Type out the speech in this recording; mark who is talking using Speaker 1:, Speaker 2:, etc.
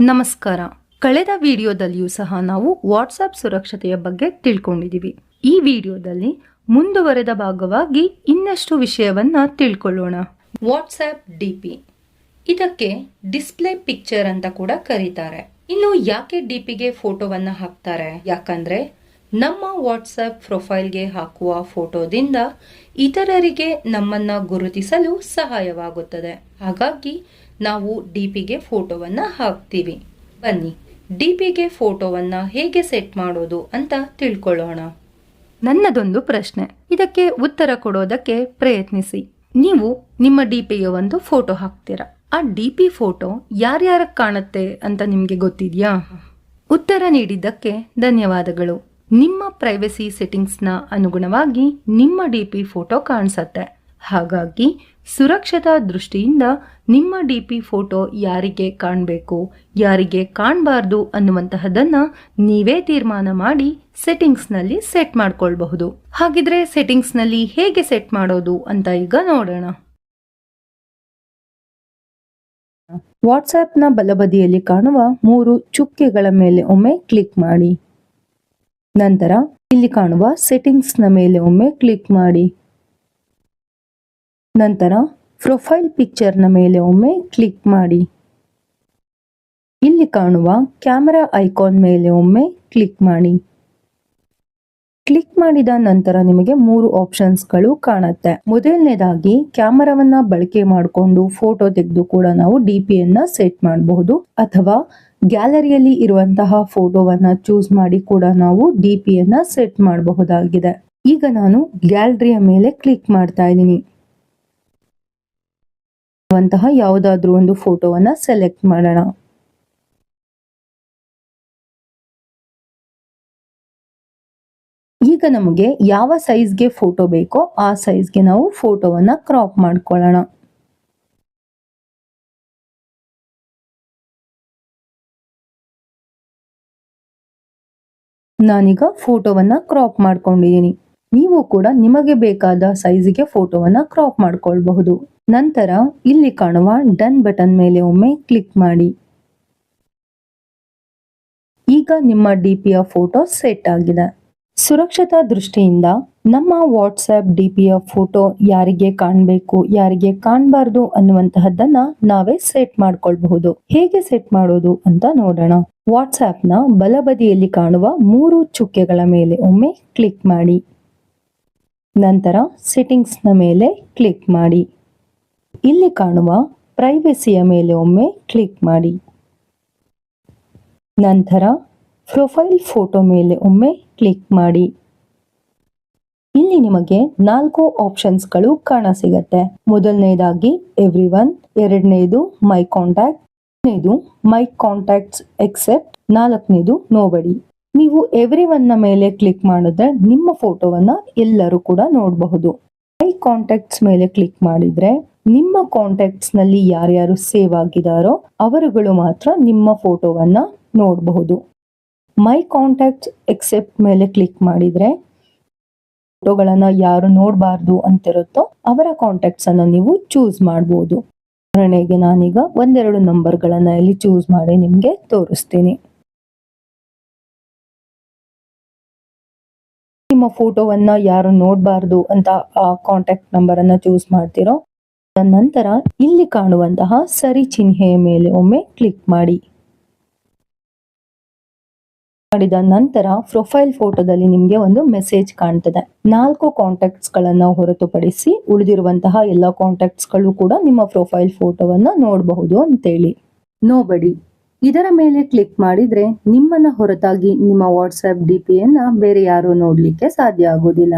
Speaker 1: ನಮಸ್ಕಾರ. ಕಳೆದ ವಿಡಿಯೋದಲ್ಲಿಯೂ ಸಹ ನಾವು ವಾಟ್ಸಪ್ ಸುರಕ್ಷತೆಯ ಬಗ್ಗೆ ತಿಳ್ಕೊಂಡಿದ್ದೀವಿ. ಈ ವಿಡಿಯೋದಲ್ಲಿ ಮುಂದುವರೆದ ಭಾಗವಾಗಿ ಇನ್ನಷ್ಟು ವಿಷಯವನ್ನ ತಿಳ್ಕೊಳ್ಳೋಣ. ವಾಟ್ಸಪ್ ಡಿಪಿ ಇದಕ್ಕೆ ಡಿಸ್ಪ್ಲೇ ಪಿಕ್ಚರ್ ಅಂತ ಕೂಡ ಕರೀತಾರೆ. ಇನ್ನು ಯಾಕೆ ಡಿಪಿಗೆ ಫೋಟೋವನ್ನ ಹಾಕ್ತಾರೆ? ಯಾಕಂದ್ರೆ ನಮ್ಮ ವಾಟ್ಸಪ್ ಪ್ರೊಫೈಲ್ಗೆ ಹಾಕುವ ಫೋಟೋದಿಂದ ಇತರರಿಗೆ ನಮ್ಮನ್ನ ಗುರುತಿಸಲು ಸಹಾಯವಾಗುತ್ತದೆ. ಹಾಗಾಗಿ ನಾವು ಡಿಪಿಗೆ ಫೋಟೋವನ್ನು ಹಾಕ್ತೀವಿ. ಬನ್ನಿ, ಡಿಪಿಗೆ ಫೋಟೋವನ್ನು ಹೇಗೆ ಸೆಟ್ ಮಾಡೋದು ಅಂತ ತಿಳ್ಕೊಳ್ಳೋಣ. ನನ್ನದೊಂದು ಪ್ರಶ್ನೆ. ಇದಕ್ಕೆ ಉತ್ತರ ಕೊಡೋದಕ್ಕೆ ಪ್ರಯತ್ನಿಸಿ. ನೀವು ನಿಮ್ಮ ಡಿಪಿಗೆ ಒಂದು ಫೋಟೋ ಹಾಕ್ತೀರಾ? ಆ ಡಿಪಿ ಫೋಟೋ ಯಾರ್ಯಾರ ಕಾಣುತ್ತೆ ಅಂತ ನಿಮಗೆ ಗೊತ್ತಿದೆಯಾ? ಉತ್ತರ ನೀಡಿದ್ದಕ್ಕೆ ಧನ್ಯವಾದಗಳು. ನಿಮ್ಮ ಪ್ರೈವಸಿ ಸೆಟ್ಟಿಂಗ್ಸ್ನ ಅನುಗುಣವಾಗಿ ನಿಮ್ಮ ಡಿಪಿ ಫೋಟೋ ಕಾಣಿಸತ್ತೆ. ಹಾಗಾಗಿ ಸುರಕ್ಷತಾ ದೃಷ್ಟಿಯಿಂದ ನಿಮ್ಮ ಡಿಪಿ ಫೋಟೋ ಯಾರಿಗೆ ಕಾಣಬೇಕು, ಯಾರಿಗೆ ಕಾಣಬಾರ್ದು ಅನ್ನುವಂತಹದನ್ನ ನೀವೇ ತೀರ್ಮಾನ ಮಾಡಿ ಸೆಟ್ಟಿಂಗ್ಸ್ನಲ್ಲಿ ಸೆಟ್ ಮಾಡ್ಕೊಳ್ಬಹುದು. ಹಾಗಿದ್ರೆ ಸೆಟ್ಟಿಂಗ್ಸ್ನಲ್ಲಿ ಹೇಗೆ ಸೆಟ್ ಮಾಡೋದು ಅಂತ ಈಗ ನೋಡೋಣ. ವಾಟ್ಸ್ಆ್ಯಪ್ನ ಬಲಬದಿಯಲ್ಲಿ ಕಾಣುವ ಮೂರು ಚುಕ್ಕೆಗಳ ಮೇಲೆ ಒಮ್ಮೆ ಕ್ಲಿಕ್ ಮಾಡಿ. ನಂತರ ಇಲ್ಲಿ ಕಾಣುವ ಸೆಟ್ಟಿಂಗ್ಸ್ನ ಮೇಲೆ ಒಮ್ಮೆ ಕ್ಲಿಕ್ ಮಾಡಿ. ನಂತರ ಪ್ರೊಫೈಲ್ ಪಿಕ್ಚರ್ನ ಮೇಲೆ ಒಮ್ಮೆ ಕ್ಲಿಕ್ ಮಾಡಿ. ಇಲ್ಲಿ ಕಾಣುವ ಕ್ಯಾಮೆರಾ ಐಕಾನ್ ಮೇಲೆ ಒಮ್ಮೆ ಕ್ಲಿಕ್ ಮಾಡಿ. ಕ್ಲಿಕ್ ಮಾಡಿದ ನಂತರ ನಿಮಗೆ ಮೂರು ಆಪ್ಷನ್ಸ್ಗಳು ಕಾಣುತ್ತೆ. ಮೊದಲನೇದಾಗಿ, ಕ್ಯಾಮರಾವನ್ನ ಬಳಕೆ ಮಾಡಿಕೊಂಡು ಫೋಟೋ ತೆಗೆದು ಕೂಡ ನಾವು ಡಿ ಪಿಯನ್ನ ಸೆಟ್ ಮಾಡಬಹುದು. ಅಥವಾ, ಗ್ಯಾಲರಿಯಲ್ಲಿ ಇರುವಂತಹ ಫೋಟೋವನ್ನ ಚೂಸ್ ಮಾಡಿ ಕೂಡ ನಾವು ಡಿ ಪಿಯನ್ನ ಸೆಟ್ ಮಾಡಬಹುದಾಗಿದೆ. ಈಗ ನಾನು ಗ್ಯಾಲರಿಯ ಮೇಲೆ ಕ್ಲಿಕ್ ಮಾಡ್ತಾ ಇದ್ದೀನಿ. ಯಾವುದಾದ್ರೂ ಒಂದು ಫೋಟೋವನ್ನ ಸೆಲೆಕ್ಟ್ ಮಾಡೋಣ. ಈಗ ನಮಗೆ ಯಾವ ಸೈಜ್ಗೆ ಫೋಟೋ ಬೇಕೋ ಆ ಸೈಜ್ಗೆ ನಾವು ಫೋಟೋವನ್ನು ಕ್ರಾಪ್ ಮಾಡ್ಕೊಳ್ಳೋಣ. ನಾನೀಗ ಫೋಟೋವನ್ನು ಕ್ರಾಪ್ ಮಾಡ್ಕೊಂಡಿದ್ದೀನಿ. ನೀವು ಕೂಡ ನಿಮಗೆ ಬೇಕಾದ ಸೈಜ್ಗೆ ಫೋಟೋವನ್ನು ಕ್ರಾಪ್ ಮಾಡ್ಕೊಳ್ಬಹುದು. ನಂತರ ಇಲ್ಲಿ ಕಾಣುವ ಡನ್ ಬಟನ್ ಮೇಲೆ ಒಮ್ಮೆ ಕ್ಲಿಕ್ ಮಾಡಿ. ಈಗ ನಿಮ್ಮ ಡಿ ಪಿಯ ಫೋಟೋ ಸೆಟ್ ಆಗಿದೆ. ಸುರಕ್ಷತಾ ದೃಷ್ಟಿಯಿಂದ ನಮ್ಮ ವಾಟ್ಸ್ಆಪ್ ಡಿಪಿಯ ಫೋಟೋ ಯಾರಿಗೆ ಕಾಣಬೇಕು, ಯಾರಿಗೆ ಕಾಣಬಾರ್ದು ಅನ್ನುವಂತಹದ್ದನ್ನ ನಾವೇ ಸೆಟ್ ಮಾಡ್ಕೊಳ್ಬಹುದು. ಹೇಗೆ ಸೆಟ್ ಮಾಡೋದು ಅಂತ ನೋಡೋಣ. ವಾಟ್ಸ್ಆಪ್ನ ಬಲಬದಿಯಲ್ಲಿ ಕಾಣುವ ಮೂರು ಚುಕ್ಕೆಗಳ ಮೇಲೆ ಒಮ್ಮೆ ಕ್ಲಿಕ್ ಮಾಡಿ. ನಂತರ ಸೆಟ್ಟಿಂಗ್ಸ್ನ ಮೇಲೆ ಕ್ಲಿಕ್ ಮಾಡಿ. ಇಲ್ಲಿ ಕಾಣುವ ಪ್ರೈವಸಿಯ ಮೇಲೆ ಒಮ್ಮೆ ಕ್ಲಿಕ್ ಮಾಡಿ. ನಂತರ ಪ್ರೊಫೈಲ್ ಫೋಟೋ ಮೇಲೆ ಒಮ್ಮೆ ಕ್ಲಿಕ್ ಮಾಡಿ. ಇಲ್ಲಿ ನಿಮಗೆ ನಾಲ್ಕು ಆಪ್ಷನ್ಸ್ಗಳು ಕಾಣಸಿಗತ್ತೆ. ಮೊದಲನೇದಾಗಿ ಎವ್ರಿ ಒನ್ ಎರಡನೇದು ಮೈ ಕಾಂಟ್ಯಾಕ್ಟ್, ಮೂರನೇದು ಮೈ ಕಾಂಟ್ಯಾಕ್ಟ್ಸ್ ಎಕ್ಸೆಪ್ಟ್, ನಾಲ್ಕನೇದು ನೋಬಡಿ. ನೀವು ಎವ್ರಿ ಒನ್ನ ಮೇಲೆ ಕ್ಲಿಕ್ ಮಾಡಿದ್ರೆ ನಿಮ್ಮ ಫೋಟೋವನ್ನ ಎಲ್ಲರೂ ಕೂಡ ನೋಡಬಹುದು. ಮೈ ಕಾಂಟ್ಯಾಕ್ಟ್ಸ್ ಮೇಲೆ ಕ್ಲಿಕ್ ಮಾಡಿದ್ರೆ ನಿಮ್ಮ ಕಾಂಟ್ಯಾಕ್ಟ್ಸ್ನಲ್ಲಿ ಯಾರ್ಯಾರು ಸೇವ್ ಆಗಿದಾರೋ ಅವರುಗಳು ಮಾತ್ರ ನಿಮ್ಮ ಫೋಟೋವನ್ನ ನೋಡಬಹುದು. ಮೈ ಕಾಂಟ್ಯಾಕ್ಟ್ ಎಕ್ಸೆಪ್ಟ್ ಮೇಲೆ ಕ್ಲಿಕ್ ಮಾಡಿದ್ರೆ ಫೋಟೋಗಳನ್ನು ಯಾರು ನೋಡಬಾರ್ದು ಅಂತಿರುತ್ತೋ ಅವರ ಕಾಂಟ್ಯಾಕ್ಟ್ಸ್ ಅನ್ನ ನೀವು ಚೂಸ್ ಮಾಡ್ಬೋದು. ಉದಾಹರಣೆಗೆ ನಾನೀಗ ಒಂದೆರಡು ನಂಬರ್ಗಳನ್ನು ಇಲ್ಲಿ ಚೂಸ್ ಮಾಡಿ ನಿಮಗೆ ತೋರಿಸ್ತೀನಿ. ನಿಮ್ಮ ಫೋಟೋವನ್ನು ಯಾರು ನೋಡಬಾರ್ದು ಅಂತ ಆ ಕಾಂಟ್ಯಾಕ್ಟ್ ನಂಬರ್ ಅನ್ನ ಚೂಸ್ ಮಾಡ್ತಿರೋ ನಂತರ ಇಲ್ಲಿ ಕಾಣುವಂತಹ ಸರಿ ಚಿಹ್ನೆಯ ಮೇಲೆ ಒಮ್ಮೆ ಕ್ಲಿಕ್ ಮಾಡಿ. ಮಾಡಿದ ನಂತರ ಪ್ರೊಫೈಲ್ ಫೋಟೋದಲ್ಲಿ ನಿಮಗೆ ಒಂದು ಮೆಸೇಜ್ ಕಾಣ್ತದೆ. ನಾಲ್ಕು ಕಾಂಟ್ಯಾಕ್ಟ್ಸ್ ಗಳನ್ನ ಹೊರತುಪಡಿಸಿ ಉಳಿದಿರುವಂತಹ ಎಲ್ಲ ಕಾಂಟ್ಯಾಕ್ಟ್ಸ್ಗಳು ಕೂಡ ನಿಮ್ಮ ಪ್ರೊಫೈಲ್ ಫೋಟೋವನ್ನ ನೋಡಬಹುದು ಅಂತೇಳಿ. ನೋಬಡಿ ಇದರ ಮೇಲೆ ಕ್ಲಿಕ್ ಮಾಡಿದ್ರೆ ನಿಮ್ಮನ್ನ ಹೊರತಾಗಿ ನಿಮ್ಮ ವಾಟ್ಸ್ಆಪ್ ಡಿ ಯನ್ನ ಬೇರೆ ಯಾರು ನೋಡ್ಲಿಕ್ಕೆ ಸಾಧ್ಯ ಆಗೋದಿಲ್ಲ.